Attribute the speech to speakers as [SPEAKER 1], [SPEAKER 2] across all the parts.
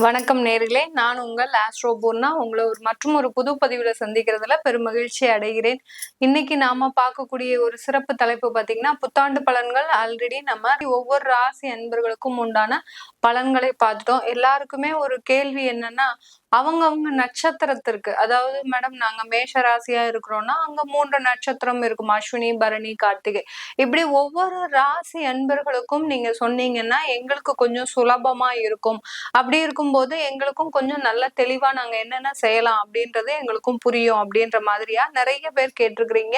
[SPEAKER 1] வணக்கம் நேர்களே. நான் உங்கள் ஆஸ்ட்ரோ பூர்ணா. உங்களை ஒரு மற்றும் ஒரு புது பதிவுல சந்திக்கிறதுல பெரும் மகிழ்ச்சி அடைகிறேன். இன்னைக்கு நாம பார்க்கக்கூடிய ஒரு சிறப்பு தலைப்பு பாத்தீங்கன்னா புத்தாண்டு பலன்கள். ஆல்ரெடி நம்ம ஒவ்வொரு ராசி அன்பர்களுக்கும் உண்டான பலன்களை பார்த்துட்டோம். எல்லாருக்குமே ஒரு கேள்வி என்னன்னா அவங்க அவங்க நட்சத்திரத்திற்கு அதாவது மேடம் நாங்க மேஷ ராசியா இருக்கிறோம்னா அங்க மூன்று நட்சத்திரம் இருக்கும்? அஸ்வினி பரணி கார்த்திகை. இப்படி ஒவ்வொரு ராசி அன்பர்களுக்கும் நீங்க சொன்னீங்கன்னா எங்களுக்கு கொஞ்சம் சுலபமா இருக்கும். அப்படி இருக்கும்போது எங்களுக்கும் கொஞ்சம் நல்ல தெளிவா நாங்க என்னென்ன செய்யலாம் அப்படின்றது எங்களுக்கும் புரியும் அப்படின்ற மாதிரியா நிறைய பேர் கேட்டிருக்கிறீங்க.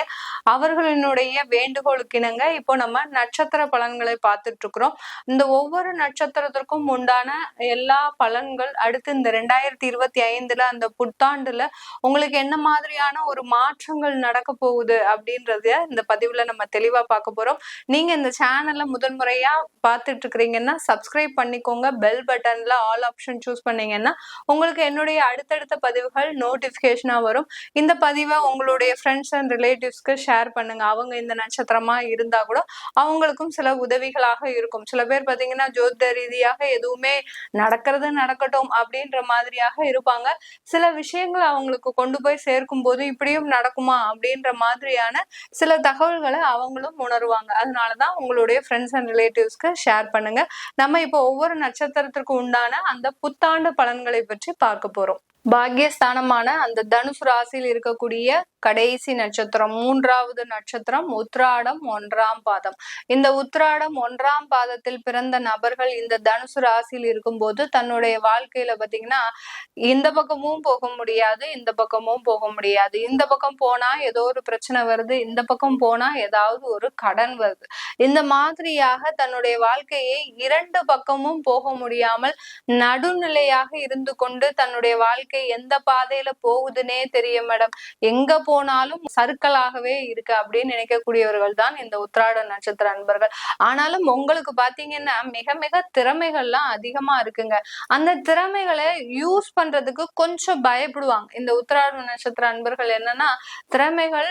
[SPEAKER 1] அவர்களினுடைய வேண்டுகோளுக்கு இணங்க இப்போ நம்ம நட்சத்திர பலன்களை பார்த்துட்டு இருக்கிறோம் இந்த ஒவ்வொரு நட்சத்திரத்திற்கும் உண்டான எல்லா பலன்கள் அடுத்து இந்த ரெண்டாயிரத்தி இருபது இருபத்தி ஐந்துல அந்த புத்தாண்டுல உங்களுக்கு என்ன மாதிரியான ஒரு மாற்றங்கள் நடக்க போகுது அப்படின்றத இந்த பதிவுல நம்ம தெளிவா பார்க்க போறோம். நீங்க இந்த சேனல்ல முதல் முறையா பார்த்துட்டு இருக்கிறீங்கன்னா சப்ஸ்கிரைப் பண்ணிக்கோங்க. பெல் பட்டன்ல ஆல் ஆப்ஷன் சூஸ் பண்ணீங்கன்னா உங்களுக்கு என்னுடைய அடுத்தடுத்த பதிவுகள் நோட்டிபிகேஷனா வரும். இந்த பதிவை உங்களுடைய ஃப்ரெண்ட்ஸ் அண்ட் ரிலேட்டிவ்ஸ்க்கு ஷேர் பண்ணுங்க. அவங்க இந்த நட்சத்திரமா இருந்தா கூட அவங்களுக்கும் சில உதவிகளாக இருக்கும். சில பேர் பாத்தீங்கன்னா ஜோதிட ரீதியாக எதுவுமே நடக்கிறது நடக்கட்டும் அப்படின்ற மாதிரியாக இருப்பாங்க. சில விஷயங்கள் அவங்களுக்கு கொண்டு போய் சேர்க்கும் போது இப்படியும் நடக்குமா அப்படின்ற மாதிரியான சில தகவல்களை அவங்களும் உணருவாங்க. அதனாலதான் உங்களுடைய ஃப்ரெண்ட்ஸ் அண்ட் ரிலேட்டிவ்ஸ்க்கு ஷேர் பண்ணுங்க. நம்ம இப்போ ஒவ்வொரு நட்சத்திரத்திற்கு உண்டான அந்த புத்தாண்டு பலன்களை பற்றி பார்க்க போறோம். பாக்கியஸ்தானமான அந்த தனுசு ராசியில் இருக்கக்கூடிய கடைசி நட்சத்திரம் மூன்றாவது நட்சத்திரம் உத்ராடம் ஒன்றாம் பாதம். இந்த உத்ராடம் ஒன்றாம் பாதத்தில் பிறந்த நபர்கள் இந்த தனுசு ராசியில் இருக்கும்போது தன்னுடைய வாழ்க்கையில பாத்தீங்கன்னா இந்த பக்கமும் போக முடியாது இந்த பக்கமும் போக முடியாது. இந்த பக்கம் போனா ஏதோ ஒரு பிரச்சனை வருது இந்த பக்கம் போனா ஏதாவது ஒரு கடன் வருது. இந்த மாதிரியாக தன்னுடைய வாழ்க்கையை இரண்டு பக்கமும் போக முடியாமல் நடுநிலையாக இருந்து கொண்டு தன்னுடைய வாழ்க்கை எந்த பாதையில போகுதுன்னே தெரியும் மேடம். எங்க போனாலும் சறுக்கலாகவே இருக்கு அப்படின்னு நினைக்கக்கூடியவர்கள் தான் இந்த உத்ராட நட்சத்திர அன்பர்கள். ஆனாலும் உங்களுக்கு பாத்தீங்கன்னா மிக மிக திறமைகள்லாம் அதிகமா இருக்குங்க. அந்த திறமைகளை யூஸ் பண்றதுக்கு கொஞ்சம் பயப்படுவாங்க. இந்த உத்ராட நட்சத்திர அன்பர்கள் என்னன்னா திறமைகள்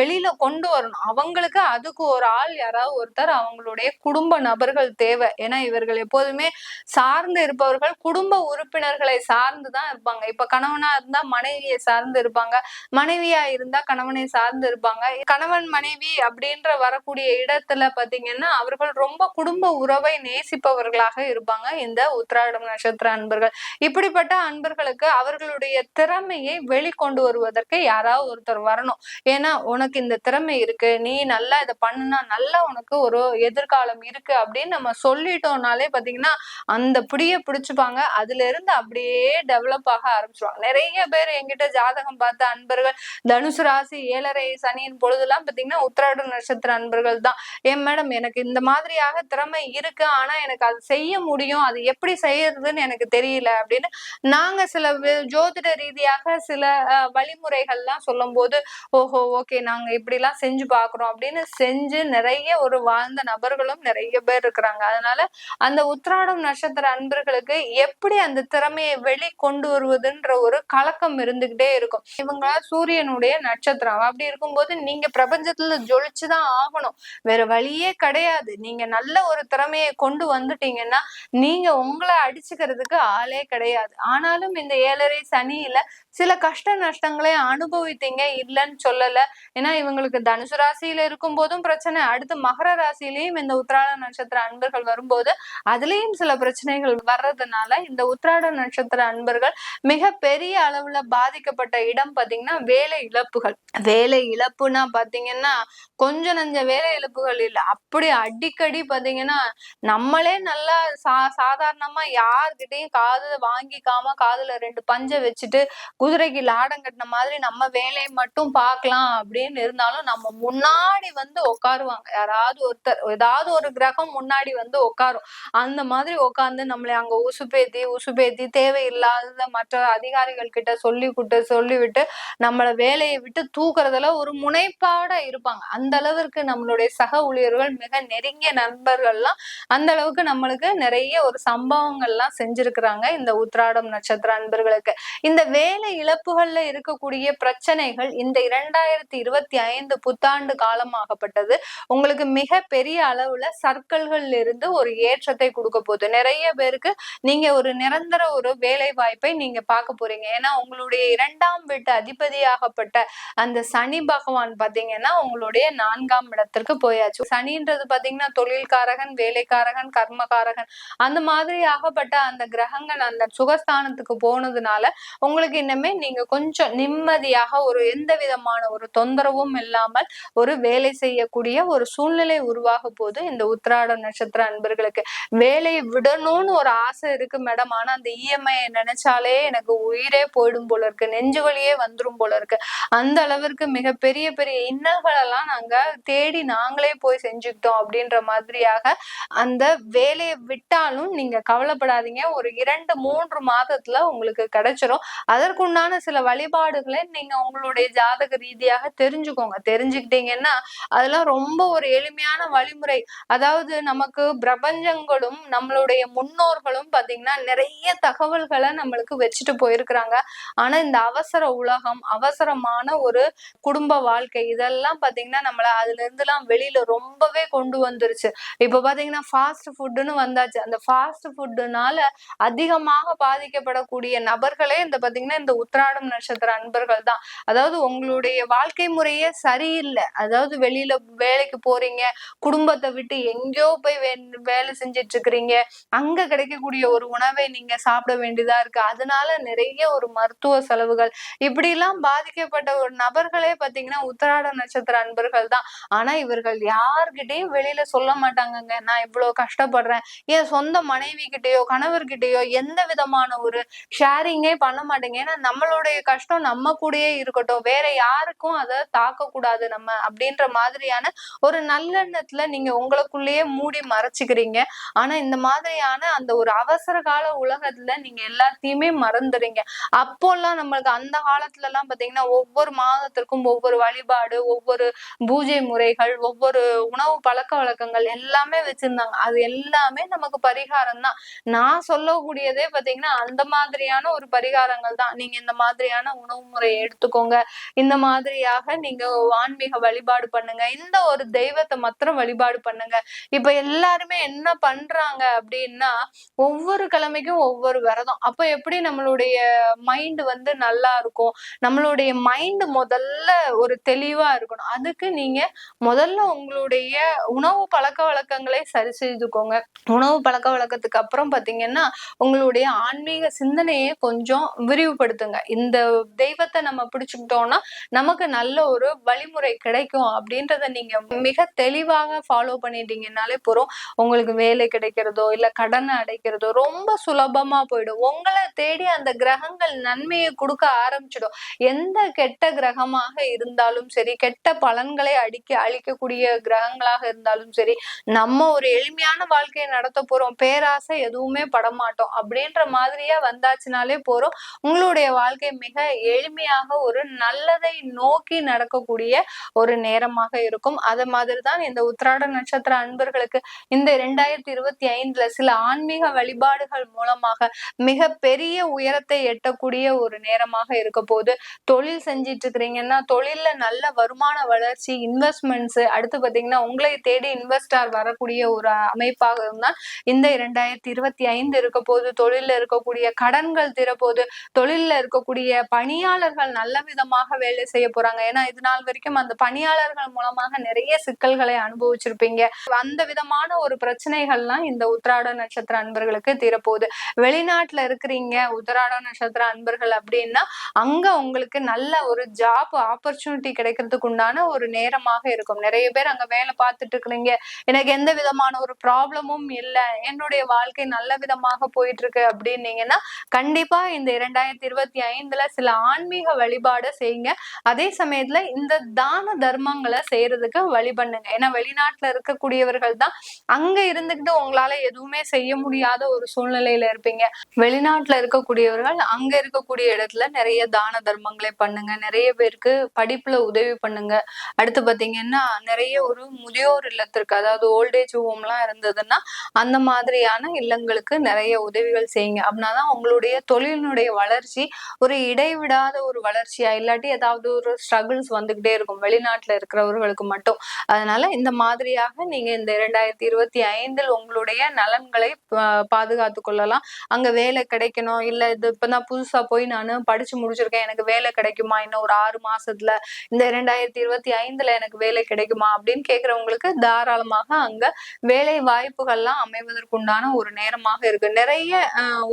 [SPEAKER 1] வெளியில கொண்டு வரணும். அவங்களுக்கு அதுக்கு ஒரு ஆள் யாராவது ஒருத்தர் அவங்களுடைய குடும்ப நபர்கள் தேவை. ஏன்னா இவர்கள் எப்போதுமே சார்ந்து இருப்பவர்கள் குடும்ப உறுப்பினர்களை சார்ந்து தான் இருப்பாங்க. இப்ப கணவனா இருந்தா மனைவியை சார்ந்து இருப்பாங்க. மனைவியா இருந்தா கணவனை சார்ந்து இருப்பாங்க. கணவன் மனைவி அப்படின்ற வரக்கூடிய இடத்துல பாத்தீங்கன்னா அவர்கள் ரொம்ப குடும்ப உறவை நேசிப்பவர்களாக இருப்பாங்க இந்த உத்திராடம் நட்சத்திர அன்பர்கள். இப்படிப்பட்ட அன்பர்களுக்கு அவர்களுடைய திறமையை வெளிக்கொண்டு வருவதற்கு யாராவது ஒருத்தர் வரணும். ஏன்னா உனக்கு இந்த திறமை இருக்கு. நீ நல்லா இதை பண்ணுனா நல்லா உனக்கு ஒரு எதிர்காலம் இருக்கு அப்படின்னு நம்ம சொல்லிட்டோம்னாலே பாத்தீங்கன்னா அந்த பிடிய பிடிச்சுப்பாங்க. அதுல இருந்து அப்படியே டெவலப் ஆக ஆரம்பிச்சிருவாங்க. நிறைய பேர் எங்கிட்ட ஜாதகம் பார்த்த அன்பர்கள் தனுசு ராசி ஏழரை சனியின் பொழுதுலாம் பாத்தீங்கன்னா உத்திராட நட்சத்திர அன்பர்கள் தான். ஏன் மேடம் எனக்கு இந்த மாதிரியாக திறமை இருக்கு ஆனா எனக்கு அது செய்ய முடியும் அது எப்படி செய்யறதுன்னு எனக்கு தெரியல அப்படின்னு நாங்க சில ஜோதிட ரீதியாக சில வழிமுறைகள்லாம் சொல்லும் போது ஓஹோ ஓகே நாங்க இப்படி எல்லாம் செஞ்சு பாக்குறோம் அப்படின்னு செஞ்சு நிறைய ஒரு வாழ்ந்த நபர்களும் நிறைய பேர் இருக்கிறாங்க. அதனால அந்த உத்திராடம் நட்சத்திர அன்பர்களுக்கு எப்படி அந்த திறமையை வெளி கொண்டு வருவதுன்ற ஒரு கலக்கம் இருந்துகிட்டே இருக்கும். இவங்க சூரியனுடைய நட்சத்திரம். அப்படி இருக்கும்போது நீங்க பிரபஞ்சத்துல ஜொலிச்சுதான் ஆகணும். வேற வழியே கிடையாது. நீங்க நல்ல ஒரு திறமையை கொண்டு வந்துட்டீங்கன்னா நீங்க உங்களை அடிச்சுக்கிறதுக்கு ஆளே கிடையாது. ஆனாலும் இந்த ஏழரை சனியில சில கஷ்ட நஷ்டங்களை அனுபவித்தீங்க? இல்லைன்னு சொல்லல. ஏன்னா இவங்களுக்கு தனுசு ராசியில இருக்கும் போதும் பிரச்சனை. அடுத்து மகர ராசியிலையும் இந்த உத்திராட நட்சத்திர அன்பர்கள் வரும்போது அதுலயும் சில பிரச்சனைகள் வர்றதுனால இந்த உத்திராட நட்சத்திர அன்பர்கள் மிக பெரிய அளவுல பாதிக்கப்பட்ட இடம் பாத்தீங்கன்னா வேலை இழப்புகள். வேலை இழப்புனா பாத்தீங்கன்னா கொஞ்சம் நஞ்ச வேலை இழப்புகள் இல்லை. அப்படி அடிக்கடி பாத்தீங்கன்னா நம்மளே நல்லா சா சாதாரணமா யார்கிட்டயும் காது வாங்கிக்காம காதுல ரெண்டு பஞ்சை வச்சுட்டு குதிரைக்கு லாடம் கட்டின மாதிரி நம்ம வேலையை மட்டும் பார்க்கலாம் அப்படின்னு இருந்தாலும் நம்ம முன்னாடி வந்து உட்காருவாங்க. யாராவது ஒருத்தர் ஏதாவது ஒரு கிரகம் முன்னாடி வந்து உட்காரும். அந்த மாதிரி உட்காந்து நம்மளை அங்க உசுப்பேத்தி உசுப்பேத்தி தேவையில்லாத மற்ற அதிகாரிகள் கிட்ட சொல்லி விட்டு சொல்லிவிட்டு நம்மள வேலையை விட்டு தூக்குறதுல ஒரு முனைப்பாட இருப்பாங்க. அந்த அளவிற்கு நம்மளுடைய சக ஊழியர்கள் மிக நெருங்கிய நண்பர்கள்லாம் அந்த அளவுக்கு நம்மளுக்கு நிறைய ஒரு சம்பவங்கள்லாம் செஞ்சிருக்கிறாங்க இந்த உத்ராடம் நட்சத்திர அன்பர்களுக்கு. இந்த வேலை இழப்புகள்ல இருக்கக்கூடிய பிரச்சனைகள் இந்த இரண்டாயிரத்தி இருபத்தி ஐந்து புத்தாண்டு காலமாகப்பட்டது. உங்களுக்கு மிக பெரிய அளவுல சர்க்கிள்கள் இருந்து ஒரு ஏற்றத்தை கொடுக்க போகுது. நிறைய பேருக்கு நீங்க ஒரு நிரந்தர ஒரு வேலை வாய்ப்பை நீங்க பார்க்க போறீங்க. ஏன்னா உங்களுடைய இரண்டாம் வீட்டு அதிபதியாகப்பட்ட அந்த சனி பகவான் பாத்தீங்கன்னா உங்களுடைய நான்காம் இடத்திற்கு போயாச்சு. சனின்றது பாத்தீங்கன்னா தொழில்காரகன் வேலைக்காரகன் கர்மகாரகன். அந்த மாதிரி ஆகப்பட்ட அந்த கிரகங்கள் அந்த சுகஸ்தானத்துக்கு போனதுனால உங்களுக்கு இன்னமே நீங்க கொஞ்சம் நிம்மதியாக ஒரு எந்த விதமான ஒரு தொந்தரவும் இல்லாமல் ஒரு வேலை செய்யக்கூடிய ஒரு சூழ்நிலை உருவாக போது இந்த உத்திராட நட்சத்திர அன்பர்களுக்கு வேலையை விடணும்னு ஒரு ஆசை இருக்கு மேடம். ஆனா அந்த இஎம்ஐ நினைச்சாலே எனக்கு உயிரே போயிடும் போல இருக்கு. நெஞ்சு வலியே வந்துடும் போல இருக்கு. அந்த அளவிற்கு மிக பெரிய பெரிய இன்னல்கள் எல்லாம் நாங்க தேடி நாங்களே போய் செஞ்சுக்கிட்டோம் அப்படின்ற மாதிரியாக அந்த வேலையை விட்டாலும் நீங்க கவலைப்படாதீங்க. ஒரு இரண்டு மூன்று மாதத்துல உங்களுக்கு கிடைச்சிரும். உண்டான சில வழிபாடுகளை நீங்க உங்களுடைய ஜாதக ரீதியாக தெரிஞ்சுக்கோங்க. தெரிஞ்சுக்கிட்டீங்கன்னா அதெல்லாம் ரொம்ப ஒரு எளிமையான வழிமுறை. அதாவது நமக்கு பிரபஞ்சங்களும் நம்மளுடைய முன்னோர்களும் பாத்தீங்கன்னா நிறைய தகவல்களை நம்மளுக்கு வச்சுட்டு போயிருக்கிறாங்க. ஆனா இந்த அவசர உலகம் அவசரமான ஒரு குடும்ப வாழ்க்கை இதெல்லாம் பாத்தீங்கன்னா நம்மள அதுல இருந்து எல்லாம் வெளியில ரொம்பவே கொண்டு வந்துருச்சு. இப்ப பாத்தீங்கன்னா ஃபாஸ்ட் ஃபுட்டுன்னு வந்தாச்சு. அந்த ஃபாஸ்ட் ஃபுட்டுனால அதிகமாக பாதிக்கப்படக்கூடிய நபர்களே இந்த பாத்தீங்கன்னா இந்த உத்திராடம் நட்சத்திர அன்பர்கள் தான் அதாவது உங்களுடைய வாழ்க்கை முறையே சரியில்லை. அதாவது வெளியில வேலைக்கு போறீங்க குடும்பத்தை விட்டு எங்கேயோ போய் வேலை செஞ்சுட்டு இருக்கிறீங்க அங்க கிடைக்கக்கூடிய ஒரு உணவை நீங்க சாப்பிட வேண்டியதா இருக்கு. அதனால நிறைய ஒரு மருத்துவ செலவுகள். இப்படி எல்லாம் பாதிக்கப்பட்ட ஒரு நபர்களே பாத்தீங்கன்னா உத்திராட நட்சத்திர அன்பர்கள் தான் ஆனா இவர்கள் யார்கிட்டயும் வெளியில சொல்ல மாட்டாங்கங்க. நான் இவ்வளவு கஷ்டப்படுறேன். என் சொந்த மனைவி கிட்டயோ கணவர்கிட்டயோ எந்த விதமான ஒரு ஷேரிங்கே பண்ண மாட்டேங்க. ஏன்னா நம்மளுடைய கஷ்டம் நம்ம கூடயே இருக்கட்டும். வேற யாருக்கும் அதை தாக்க கூடாது நம்ம அப்படின்ற மாதிரியான ஒரு நல்லெண்ணத்துல நீங்க உங்களுக்குள்ளேயே மூடி மறைச்சுக்கிறீங்க. ஆனா இந்த மாதிரியான அந்த ஒரு அவசர கால உலகத்துல நீங்க எல்லாத்தையுமே மறந்துடுறீங்க அப்போல்லாம் நம்மளுக்கு அந்த காலத்துல எல்லாம் பாத்தீங்கன்னா ஒவ்வொரு மாதத்திற்கும் ஒவ்வொரு வழிபாடு ஒவ்வொரு பூஜை முறைகள் ஒவ்வொரு உணவு பழக்க வழக்கங்கள் எல்லாமே வச்சிருந்தாங்க. அது எல்லாமே நமக்கு பரிகாரம் தான் நான் சொல்லக்கூடியதே பாத்தீங்கன்னா அந்த மாதிரியான ஒரு பரிகாரங்கள் தான் நீங்க இந்த மாதிரியான உணவு முறையை எடுத்துக்கோங்க. இந்த மாதிரியாக நீங்க ஆன்மீக வழிபாடு பண்ணுங்க. இந்த ஒரு தெய்வத்தை மாத்திரம் வழிபாடு பண்ணுங்க. இப்ப எல்லாருமே என்ன பண்றாங்க அப்படின்னா ஒவ்வொரு கிழமைக்கும் ஒவ்வொரு விரதம். அப்ப எப்படி நம்மளுடைய மைண்ட் வந்து நல்லா இருக்கும்? நம்மளுடைய மைண்ட் முதல்ல ஒரு தெளிவா இருக்கணும். அதுக்கு நீங்க முதல்ல உங்களுடைய உணவு பழக்க வழக்கங்களை சரி செய்துக்கோங்க. உணவு பழக்க வழக்கத்துக்கு அப்புறம் பாத்தீங்கன்னா உங்களுடைய ஆன்மீக சிந்தனையை கொஞ்சம் விரிவுபடுத்துங்க இந்த தெய்வத்தை நம்ம பிடிச்சுக்கிட்டோம்னா நமக்கு நல்ல ஒரு வழிமுறை கிடைக்கும் அப்படின்றத நீங்க மிக தெளிவாக ஃபாலோ பண்ணிட்டீங்கன்னாலே போறோம் உங்களுக்கு வேலை கிடைக்கிறதோ இல்ல கடனை அடைக்கிறதோ ரொம்ப சுலபமா போயிடும். உங்களை தேடி அந்த கிரகங்கள் நன்மையை கொடுக்க ஆரம்பிச்சிடும். எந்த கெட்ட கிரகமாக இருந்தாலும் சரி கெட்ட பலன்களை அடிக்க அழிக்கக்கூடிய கிரகங்களாக இருந்தாலும் சரி நம்ம ஒரு எளிமையான வாழ்க்கையை நடத்த போறோம். பேராசை எதுவுமே படமாட்டோம். அப்படின்ற மாதிரியா வந்தாச்சுனாலே போறோம் உங்களுடைய வாழ்க்கை மிக எளிமையாக ஒரு நல்லதை நோக்கி நடக்கக்கூடிய ஒரு நேரமாக இருக்கும். அது மாதிரி தான் இந்த உத்திராட நட்சத்திர அன்பர்களுக்கு இந்த இரண்டாயிரத்தி இருபத்தி ஐந்துல சில ஆன்மீக வழிபாடுகள் மூலமாக மிக பெரிய உயரத்தை எட்டக்கூடிய ஒரு நேரமாக இருக்க போது தொழில் செஞ்சிட்டு இருக்கிறீங்கன்னா தொழில்ல நல்ல வருமான வளர்ச்சி இன்வெஸ்ட்மெண்ட்ஸ் அடுத்து பாத்தீங்கன்னா உங்களை தேடி இன்வெஸ்டார் வரக்கூடிய ஒரு அமைப்பாக இருந்தால் இந்த இரண்டாயிரத்தி இருபத்தி ஐந்து இருக்க போது தொழில்ல இருக்கக்கூடிய கடன்கள் திறப்போது தொழில்ல இருக்கக்கூடிய பணியாளர்கள் நல்ல விதமாக வேலை செய்ய போறாங்க. ஏன்னா இது நாள் வரைக்கும் அந்த பணியாளர்கள் மூலமாக நிறைய சிக்கல்களை அனுபவிச்சிருப்பீங்க. அந்த விதமான ஒரு பிரச்சனைகள்லாம் இந்த உத்திராட நட்சத்திர அன்பர்களுக்கு தீரப்போகுது. வெளிநாட்டுல இருக்கிறீங்க உத்திராட நட்சத்திர அன்பர்கள் அப்படின்னா அங்க உங்களுக்கு நல்ல ஒரு ஜாப் ஆப்பர்ச்சுனிட்டி கிடைக்கிறதுக்கு உண்டான ஒரு நேரமாக இருக்கும். நிறைய பேர் அங்க வேலை பார்த்துட்டு இருக்கிறீங்க. எனக்கு எந்த விதமான ஒரு ப்ராப்ளமும் இல்லை. என்னுடைய வாழ்க்கை நல்ல விதமாக போயிட்டு இருக்கு அப்படின்னீங்கன்னா கண்டிப்பா இந்த இரண்டாயிரத்தி இருபத்தி ஐந்துல சில ஆன்மீக வழிபாடை செய்யுங்க. அதே சமயத்துல இந்த தான தர்மங்களை செய்யறதுக்கு வழி பண்ணுங்க ஏன்னா வெளிநாட்டுல இருக்கக்கூடியவர்கள் தான் அங்க இருந்துகிட்டு உங்களால எதுவுமே செய்ய முடியாத ஒரு சூழ்நிலையில இருப்பீங்க. வெளிநாட்டுல இருக்கக்கூடியவர்கள் அங்க இருக்கக்கூடிய இடத்துல நிறைய தான தர்மங்களை பண்ணுங்க. நிறைய பேருக்கு படிப்புல உதவி பண்ணுங்க. அடுத்து பாத்தீங்கன்னா நிறைய ஒரு முதியோர் இல்லத்திற்கு அதாவது ஓல்டேஜ் ஹோம்லாம் இருந்ததுன்னா அந்த மாதிரியான இல்லங்களுக்கு நிறைய உதவிகள் செய்யுங்க. அப்படின்னாதான் உங்களுடைய தொழிலினுடைய வளர்ச்சி ஒரு இடைவிடாத ஒரு வளர்ச்சியா இல்லாட்டி ஏதாவது ஒரு ஸ்ட்ரகிள்ஸ் வந்துகிட்டே இருக்கும். வெளிநாட்டுல இருக்கிறவர்களுக்கு மட்டும். அதனால இந்த மாதிரியாக நீங்க இந்த இரண்டாயிரத்தி இருபத்தி ஐந்தில் உங்களுடைய நலன்களை பாதுகாத்து கொள்ளலாம். அங்க வேலை கிடைக்கணும். இல்ல இது இப்பதான் புதுசா போய் நான் படிச்சு முடிச்சிருக்கேன். எனக்கு வேலை கிடைக்குமா? இன்னும் ஒரு ஆறு மாசத்துல இந்த இரண்டாயிரத்தி இருபத்தி ஐந்துல எனக்கு வேலை கிடைக்குமா? அப்படின்னு கேக்குறவங்களுக்கு தாராளமாக அங்க வேலை வாய்ப்புகள்லாம் அமைவதற்குண்டான ஒரு நேரமாக இருக்கு. நிறைய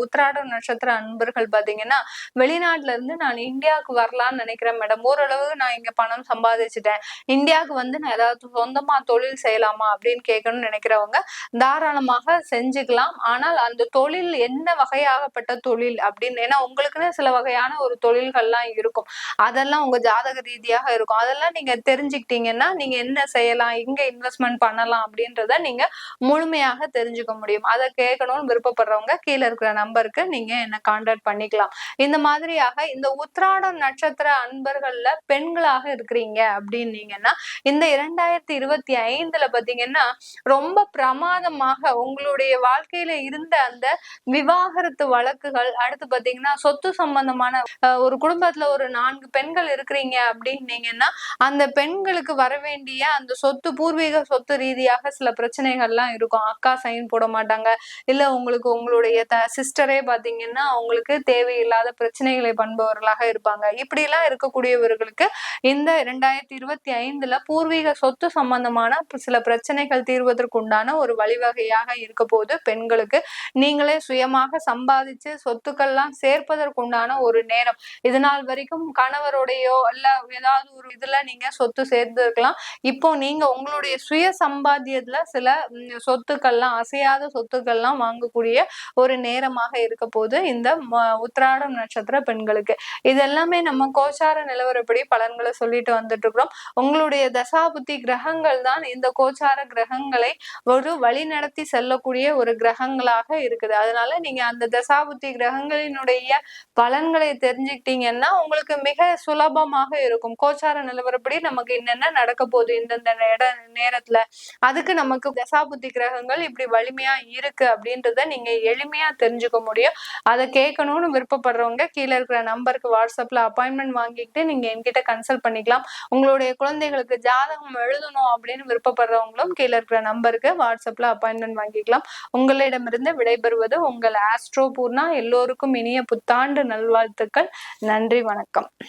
[SPEAKER 1] உத்திராட நட்சத்திர அன்பர்கள் பாத்தீங்கன்னா வெளிநாட்டுல இருந்து நான் இந்தியாவுக்கு வரலாம்னு நினைக்கிறேன் மேடம் ஓரளவு நான் இங்க பணம் சம்பாதிச்சுட்டேன். இந்தியாவுக்கு வந்து நான் ஏதாவது சொந்தமா தொழில் செய்யலாமா அப்படின்னு கேட்கணும்னு நினைக்கிறவங்க தாராளமாக செஞ்சுக்கலாம். ஆனால் அந்த தொழில் என்ன வகையாகப்பட்ட தொழில் அப்படின்னு ஏன்னா உங்களுக்குன்னு சில வகையான ஒரு தொழில்கள்லாம் இருக்கும். அதெல்லாம் உங்க ஜாதக ரீதியாக இருக்கும். அதெல்லாம் நீங்க தெரிஞ்சுக்கிட்டீங்கன்னா நீங்க என்ன செய்யலாம் எங்க இன்வெஸ்ட்மெண்ட் பண்ணலாம் அப்படின்றத நீங்க முழுமையாக தெரிஞ்சுக்க முடியும். அதை கேட்கணும்னு விருப்பப்படுறவங்க கீழே இருக்கிற நம்பருக்கு நீங்க என்ன கான்டாக்ட் பண்ணிக்கலாம். இந்த மாதிரி மாதிரியாக இந்த உத்ராடம் நட்சத்திர அன்பர்கள்ல பெண்களாக இருக்கிறீங்க அப்படின்னீங்கன்னா இந்த இரண்டாயிரத்தி இருபத்தி ஐந்துல பாத்தீங்கன்னா ரொம்ப பிரமாதமாக உங்களுடைய வாழ்க்கையில இருந்த அந்த விவாகரத்து வழக்குகள் அடுத்து பாத்தீங்கன்னா சொத்து சம்பந்தமான ஒரு குடும்பத்துல ஒரு நான்கு பெண்கள் இருக்கிறீங்க அப்படின்னீங்கன்னா அந்த பெண்களுக்கு வர வேண்டிய அந்த சொத்து பூர்வீக சொத்து ரீதியாக சில பிரச்சனைகள்லாம் இருக்கும். அக்கா சைன் போட மாட்டாங்க. இல்ல உங்களுக்கு உங்களுடைய சிஸ்டரே பாத்தீங்கன்னா அவங்களுக்கு தேவையில்லாத பிரச்சனைகளை பண்பவர்களாக இருப்பாங்க. இப்படி எல்லாம் இருக்கக்கூடியவர்களுக்கு இந்த இரண்டாயிரத்தி இருபத்தி ஐந்துல பூர்வீக சொத்து சம்பந்தமான சில பிரச்சனைகள் தீர்வதற்கு உண்டான ஒரு வழிவகையாக இருக்க போது பெண்களுக்கு நீங்களே சுயமாக சம்பாதிச்சு சொத்துக்கள்லாம் சேர்ப்பதற்குண்டான ஒரு நேரம். இது நாள் வரைக்கும் கணவருடையோ இல்ல ஏதாவது ஒரு இதுல நீங்க சொத்து சேர்ந்திருக்கலாம். இப்போ நீங்க உங்களுடைய சுய சம்பாத்தியத்துல சில சொத்துக்கள்லாம் அசையாத சொத்துக்கள்லாம் வாங்கக்கூடிய ஒரு நேரமாக இருக்க போது இந்த உத்திராடம் நட்சத்திர பெண்களுக்கு. இது எல்லாமே நம்ம கோச்சார நிலவரப்படி பலன்களை சொல்லிட்டு வந்துட்டு இருக்கிறோம் உங்களுடைய தசாபுத்தி கிரகங்கள் தான் இந்த கோச்சார கிரகங்களை ஒரு வழி நடத்தி செல்லக்கூடிய ஒரு கிரகங்களாக இருக்குது. அதனால நீங்க அந்த தசாபுத்தி கிரகங்களினுடைய பலன்களை தெரிஞ்சுக்கிட்டீங்கன்னா உங்களுக்கு மிக சுலபமாக இருக்கும். கோச்சார நிலவரப்படி நமக்கு என்னென்ன நடக்க போகுது இந்தந்த இட நேரத்துல? அதுக்கு நமக்கு தசாபுத்தி கிரகங்கள் இப்படி வலிமையா இருக்கு அப்படின்றத நீங்க எளிமையா தெரிஞ்சுக்க முடியும். அதை கேட்கணும்னு விருப்பப்படுறவங்க கீழே இருக்கிற நம்பருக்கு வாட்ஸ்அப்ல அப்பாயின்மெண்ட் வாங்கிக்கிட்டு நீங்க என்கிட்ட கன்சல்ட் பண்ணிக்கலாம். உங்களுடைய குழந்தைகளுக்கு ஜாதகம் எழுதணும் அப்படின்னு விருப்பப்படுறவங்களும் கீழே இருக்கிற நம்பருக்கு வாட்ஸ்அப்ல அப்பாயின்மெண்ட் வாங்கிக்கலாம். உங்களிடமிருந்து விடைபெறுவது உங்கள் ஆஸ்ட்ரோ பூர்ணா. எல்லோருக்கும் இனிய புத்தாண்டு நல்வாழ்த்துக்கள். நன்றி வணக்கம்.